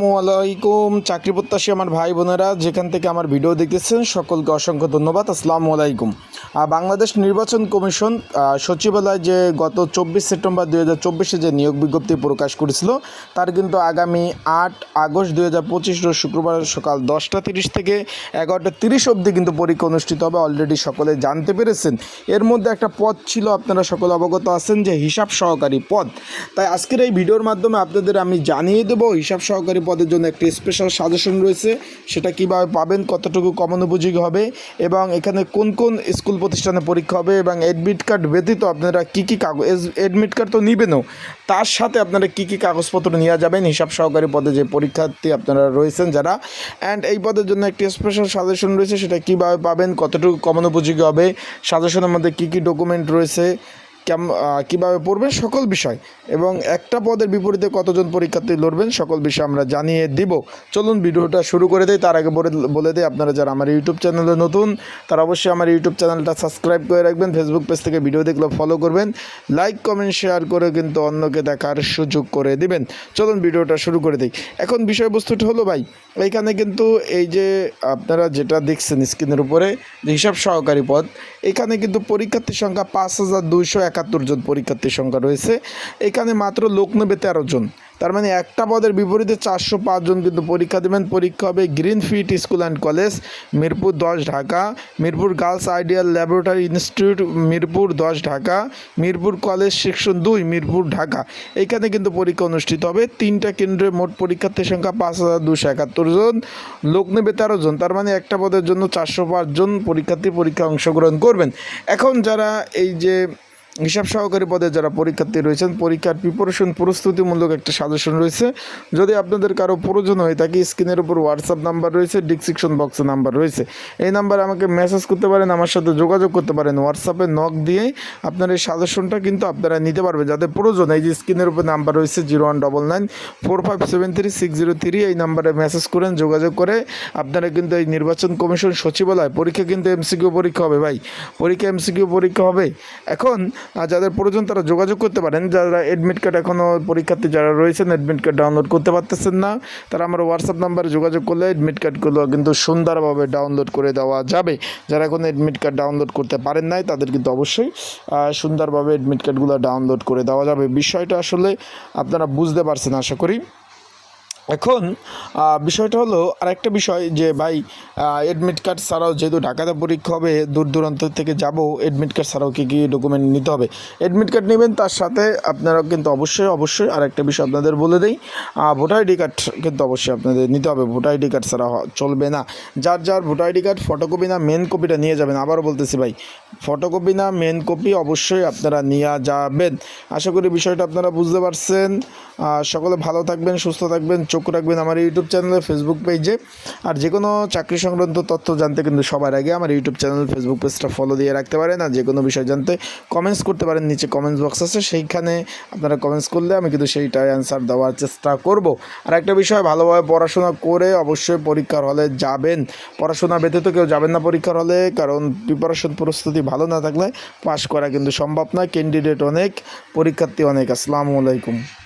আসসালামাইকুম চাকরি প্রত্যাশী আমার ভাই বোনেরা, যেখান থেকে আমার ভিডিও দেখতেছেন, সকলকে অসংখ্য ধন্যবাদ। আসসালামু আলাইকুম। বাংলাদেশ নির্বাচন কমিশন সচিবালয় যে গত চব্বিশ সেপ্টেম্বর দুই হাজার চব্বিশে যে নিয়োগ বিজ্ঞপ্তি প্রকাশ করেছিল, তার কিন্তু আগামী আট আগস্ট দুই হাজার পঁচিশ শুক্রবার সকাল দশটা তিরিশ থেকে এগারোটা তিরিশ অবধি কিন্তু পরীক্ষা অনুষ্ঠিত হবে। অলরেডি সকলে জানতে পেরেছেন। এর মধ্যে একটা পদ ছিল, আপনারা সকলে অবগত আছেন যে হিসাব সহকারী পদ। তাই আজকের এই ভিডিওর মাধ্যমে আপনাদের আমি জানিয়ে দেবো হিসাব সহকারী পদের জন্য একটি স্পেশাল সাজেশন রয়েছে। সেটা কীভাবে পাবেন, কতটুকু কমন উপযোগী হবে এবং এখানে কোন কোন স্কুল প্রতিষ্ঠানে পরীক্ষা হবে এবং অ্যাডমিট কার্ড ব্যতীত আপনারা কী কী কাগজ অ্যাডমিট কার্ড তো নেবেনও, তার সাথে আপনারা কী কী কাগজপত্র নিয়ে যাবেন, হিসাব সহকারী পদে যে পরীক্ষার্থী আপনারা রয়েছেন যারা। অ্যান্ড এই পদের জন্য একটি স্পেশাল সাজেশন রয়েছে, সেটা কীভাবে পাবেন, কতটুকু কমন উপযোগী হবে সাজেশনের মধ্যে কী কী ডকুমেন্ট রয়েছে কেম কীভাবে পড়বেন সকল বিষয়। এবং একটা পদের বিপরীতে কতজন পরীক্ষার্থী লড়বেন সকল বিষয় আমরা জানিয়ে দিব। চলুন ভিডিওটা শুরু করে দেই। তার আগে বলে দিই, আপনারা যারা আমার ইউটিউব চ্যানেলে নতুন, তারা অবশ্যই আমার ইউটিউব চ্যানেলটা সাবস্ক্রাইব করে রাখবেন, ফেসবুক পেজ থেকে ভিডিও দেখলে ফলো করবেন। লাইক, কমেন্ট, শেয়ার করে কিন্তু অন্যকে দেখার সুযোগ করে দিবেন। চলুন ভিডিওটা শুরু করে দিই। এখন বিষয়বস্তুটা হলো ভাই এইখানে কিন্তু এই যে আপনারা যেটা দেখছেন স্ক্রিনের উপরে হিসাব সহকারী পদ, এখানে কিন্তু পরীক্ষার্থীর সংখ্যা পাঁচ হাজার দুইশো একাত্তর জন পরীক্ষার্থীর সংখ্যা রয়েছে। এখানে মাত্র লোক নেবে তেরো জন। তার মানে একটা পদের বিপরীতে চারশো পাঁচজন কিন্তু পরীক্ষা দেবেন। পরীক্ষা হবে green fit school and college, Mirpur দশ Dhaka, Mirpur girls ideal laboratory institute, Mirpur দশ ঢাকা, মিরপুর কলেজ সেকশন দুই, মিরপুর ঢাকা। এখানে কিন্তু পরীক্ষা অনুষ্ঠিত হবে। তিনটা কেন্দ্রে মোট পরীক্ষার্থীর সংখ্যা পাঁচ হাজার দুশো একাত্তর জন লোক নেবে তেরো জন। তার মানে একটা পদের জন্য চারশো জন পরীক্ষার্থী পরীক্ষা অংশগ্রহণ করবেন। এখন যারা এই যে হিসাব সহকারী পদে যারা পরীক্ষার্থী রয়েছেন, পরীক্ষার প্রিপারেশন প্রস্তুতিমূলক একটা সাজেশন রয়েছে। যদি আপনাদের কারও প্রয়োজন হয়, তাকে স্ক্রিনের উপর হোয়াটসঅ্যাপ নাম্বার রয়েছে ডিসক্রিপশন বক্সে নাম্বার রয়েছে। এই নাম্বারে আমাকে মেসেজ করতে পারেন, আমার সাথে যোগাযোগ করতে পারেন। হোয়াটসঅ্যাপে নক দিয়ে আপনার এই সাজেশনটা কিন্তু আপনারা নিতে পারবেন। যাদের প্রয়োজন এই যে স্ক্রিনের উপর নাম্বার রয়েছে zero one double nine four five seven three six zero three এই নাম্বারে মেসেজ করেন, যোগাযোগ করে আপনারা কিন্তু এই নির্বাচন কমিশন সচিবালয়, পরীক্ষা কিন্তু এমসিকিউ পরীক্ষা হবে ভাই। পরীক্ষা এমসিকিউ পরীক্ষা হবে। এখন আহ, যাদের প্রয়োজন তারা যোগাযোগ করতে পারেন। যারা অ্যাডমিট কার্ড এখনও পরীক্ষার্থী যারা রয়েছেন অ্যাডমিট কার্ড ডাউনলোড করতে পারতেছেন না তারা আমার হোয়াটসঅ্যাপ নাম্বারে যোগাযোগ করলে অ্যাডমিট কার্ডগুলো কিন্তু সুন্দরভাবে ডাউনলোড করে দেওয়া যাবে। যারা এখন অ্যাডমিট কার্ড ডাউনলোড করতে পারেন নাই তাদের কিন্তু অবশ্যই সুন্দরভাবে অ্যাডমিট কার্ডগুলো ডাউনলোড করে দেওয়া যাবে। বিষয়টা আসলে আপনারা বুঝতে পারছেন আশা করি। এখন বিষয়টা হলো আরেকটা বিষয় যে ভাই অ্যাডমিট কার্ড ছাড়াও যেহেতু ঢাকাতে পরীক্ষা হবে, দূর দূরান্ত থেকে যাব অ্যাডমিট কার্ড ছাড়াও কী কী ডকুমেন্ট নিতে হবে? অ্যাডমিট কার্ড নেবেন, তার সাথে আপনারা কিন্তু অবশ্যই অবশ্যই আরেকটা বিষয় আপনাদের বলে দেই ভোটার আইডি কার্ড কিন্তু অবশ্যই আপনাদের নিতে হবে। ভোটার আইডি কার্ড ছাড়া চলবে না। যার যার ভোটার আইডি কার্ড ফটোকপি না মেন কপিটা নিয়ে যাবেন। আবারও বলতেছি ভাই ফটোকপি না মেন কপি অবশ্যই আপনারা নিয়ে যাবেন। আশা করি বিষয়টা আপনারা বুঝতে পারছেন। সকলে ভালো থাকবেন, সুস্থ থাকবেন, চোখ রাখবেন আমার ইউটিউব চ্যানেলে ফেসবুক পেজে আর যে কোনো চাকরি সংক্রান্ত তথ্য জানতে কিন্তু সবার আগে আমার ইউটিউব চ্যানেল ফেসবুক পেজটা ফলো দিয়ে রাখতে পারেন। আর যে কোনো বিষয় জানতে কমেন্টস করতে পারেন, নিচে কমেন্টস বক্স আছে, সেইখানে আপনারা কমেন্টস করলে আমি কিন্তু সেইটার অ্যান্সার দেওয়ার চেষ্টা করব। আর একটা বিষয়, ভালোভাবে পড়াশোনা করে অবশ্যই পরীক্ষার হলে যাবেন। পড়াশোনা ব্যতীত কেউ যাবেন না পরীক্ষার হলে, কারণ প্রিপারেশন প্রস্তুতি ভালো না থাকলে পাশ করা কিন্তু সম্ভব নয়। ক্যান্ডিডেট অনেক, পরীক্ষার্থী অনেক। আসসালামু আলাইকুম।